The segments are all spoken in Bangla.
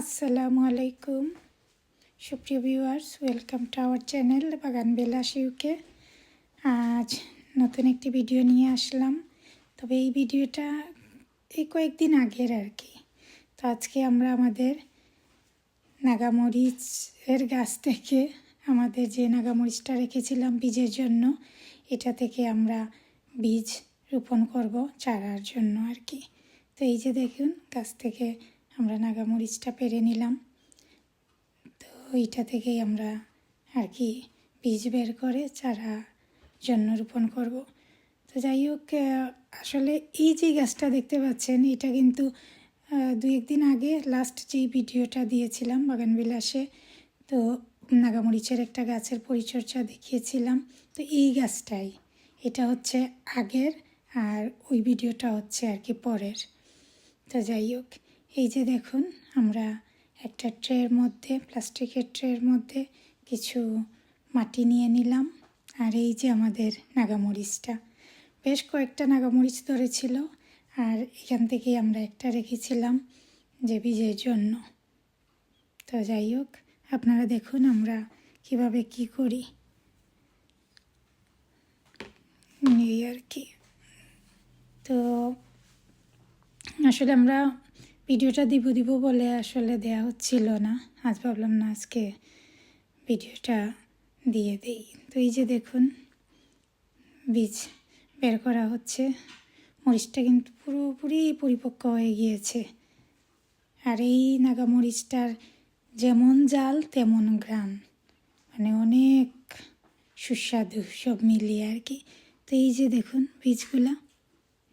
আসসালামু আলাইকুম। সুপ্রিয় viewers, welcome to our channel Bagan Bilas UK আজ নতুন একটি ভিডিও নিয়ে আসলাম। তবে এই ভিডিওটা এই কয়েকদিন আগের আর কি। তো আজকে আমরা আমাদের নাগামরিচের গাছ থেকে, আমাদের যে নাগামরিচটা রেখেছিলাম বীজের জন্য, এটা থেকে আমরা বীজ রোপণ করব চারার জন্য আর কি। তো এই যে দেখুন, গাছ থেকে আমরা নাগামরিচটা পেরে নিলাম। তো এইটা থেকেই আমরা আর কি বীজ বের করে চারা জন্য রোপণ করব। তো যাই হোক আসলে এই যে গাছটা দেখতে পাচ্ছেন, এটা কিন্তু দু একদিন আগে লাস্ট যেই ভিডিওটা দিয়েছিলাম বাগান বিলাসে, তো নাগামরিচের একটা গাছের পরিচর্যা দেখিয়েছিলাম। তো এই গাছটাই, এটা হচ্ছে আগের আর ওই ভিডিওটা হচ্ছে আর কি পরের। তো যাই হোক এই যে দেখুন, আমরা একটা ট্রের মধ্যে, প্লাস্টিকের ট্রের মধ্যে কিছু মাটি নিয়ে নিলাম। আর এই যে আমাদের নাগামরিচটা। বেশ কয়েকটা নাগামরিচ ধরেছিল, আর এখান থেকেই আমরা একটা রেখেছিলাম যে বীজের জন্য। তো যাই হোক, আপনারা দেখুন আমরা কীভাবে কি করি। এই আর কি। তো আসলে আমরা ভিডিওটা দিব দিব বলে আসলে দেয়া হচ্ছিল না। আজ ভাবলাম, না, আজকে ভিডিওটা দিয়ে দেই। তো এই যে দেখুন, বীজ বের করা হচ্ছে। মরিচটা কিন্তু পুরোপুরি পরিপক্ক হয়ে গিয়েছে। আর এই নাগা মরিচটার যেমন জাল, তেমন গ্রাম মানে অনেক সুস্বাদু সব মিলিয়ে আর কি। তো এই যে দেখুন, বীজগুলা।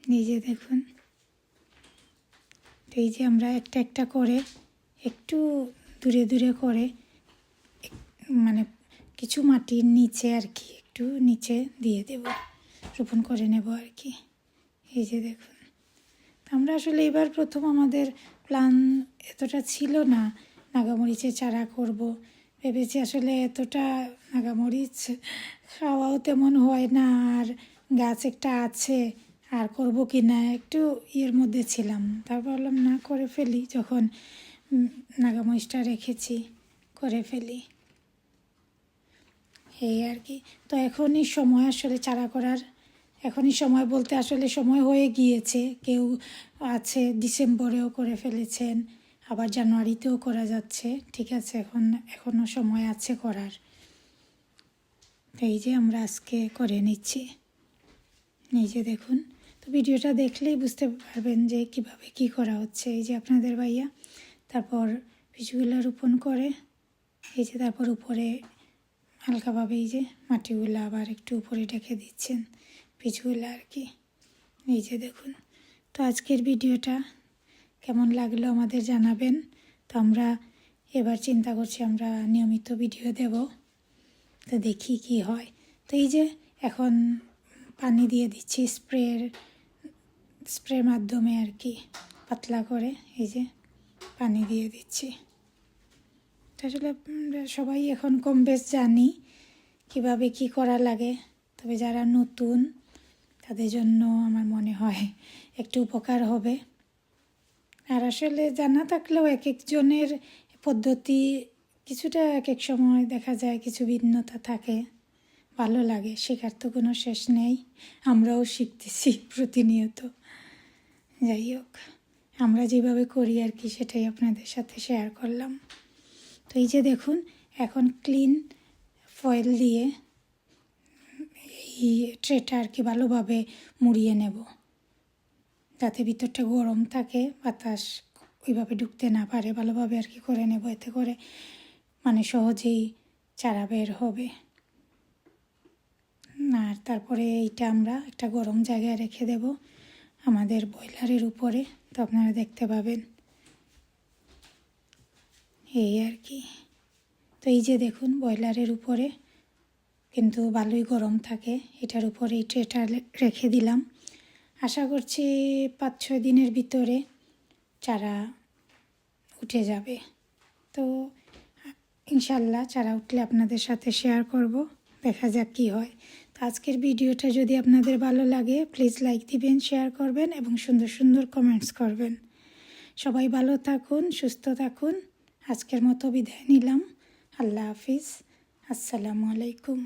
এই যে দেখুন তো এই যে আমরা একটা একটা করে একটু দূরে দূরে করে মানে কিছু মাটির নিচে আর কি একটু নিচে দিয়ে দেব, রোপণ করে নেব আর কি। এই যে দেখুন আমরা আসলে এবার প্রথম আমাদের প্ল্যান এতটা ছিল না নাগামরিচের চারা করব। ভেবেছি আসলে এতটা নাগামরিচ খাওয়াও তেমন হয় না, আর গাছ একটা আছে আর করব কি না একটু ইয়ের মধ্যে ছিলাম। তারপর বললাম না করে ফেলি। যখন উম, নাগামরিচটা রেখেছি করে ফেলি। এই আর কি। তো এখনই সময় আসলে চারা করার এখনই সময় বলতে আসলে সময় হয়ে গিয়েছে। কেউ আছে ডিসেম্বরেও করে ফেলেছেন আবার জানুয়ারিতেও করা যাচ্ছে। ঠিক আছে এখন এখনও সময় আছে করার। এই যে আমরা আজকে করে নিচ্ছি। এই যে দেখুন। তো ভিডিওটা দেখলেই বুঝতে পারবেন যে কীভাবে কি করা হচ্ছে। এই যে আপনাদের ভাইয়া, তারপর বীজগুলো রোপণ করে, এই যে তারপর উপরে হালকাভাবে এই যে মাটিগুলো আবার একটু উপরে রেখে দিচ্ছেন বীজগুলো আর কি। এই যে দেখুন, তো আজকের ভিডিওটা কেমন লাগল আমাদের জানাবেন। তো আমরা এবার চিন্তা করছি আমরা নিয়মিত ভিডিও দেব, তো দেখি কি হয়। তো এই যে এখন পানি দিয়ে দিচ্ছি স্প্রের স্প্রের মাধ্যমে আর কি পাতলা করে এই যে পানি দিয়ে দিচ্ছি। আসলে সবাই এখন কম বেশ জানি কীভাবে কি করা লাগে, তবে যারা নতুন, তাদের জন্য আমার মনে হয় একটু উপকার হবে। আর আসলে জানা থাকলেও এক একজনের পদ্ধতি কিছুটা এক এক সময় দেখা যায় কিছু ভিন্নতা থাকে, ভালো লাগে, শেখার তো কোনো শেষ নেই, আমরাও শিখতেছি প্রতিনিয়ত। যাই হোক, আমরা যেভাবে করি আর কি সেটাই আপনাদের সাথে শেয়ার করলাম। তো এই যে দেখুন, এখন ক্লিন ফয়েল দিয়ে এই ট্রেটা আর কি ভালোভাবে মুড়িয়ে নেব। যাতে ভিতরটা গরম থাকে, বাতাস ওইভাবে ঢুকতে না পারে, ভালোভাবে আর কি করে নেব, এতে করে মানে সহজেই চারা বের হবে। আর তারপরে এইটা আমরা একটা গরম জায়গায় রেখে দেব। আমাদের বয়লারের উপরে, তো আপনারা দেখতে পাবেন। এই আর কি। তো এই যে দেখুন বয়লারের উপরে কিন্তু ভালোই গরম থাকে। এটার উপরে এই ট্রেটা রেখে দিলাম। আশা করছি পাঁচ ছয় দিনের ভিতরে চারা উঠে যাবে। তো ইনশাল্লাহ চারা উঠলে আপনাদের সাথে শেয়ার করব, দেখা যাক কী হয়। আজকের ভিডিওটা যদি আপনাদের ভালো লাগে প্লিজ লাইক দিবেন শেয়ার করবেন এবং সুন্দর সুন্দর কমেন্টস করবেন। সবাই ভালো থাকুন, সুস্থ থাকুন। আজকের মতো বিদায় নিলাম। আল্লাহ হাফিজ। আসসালামু আলাইকুম।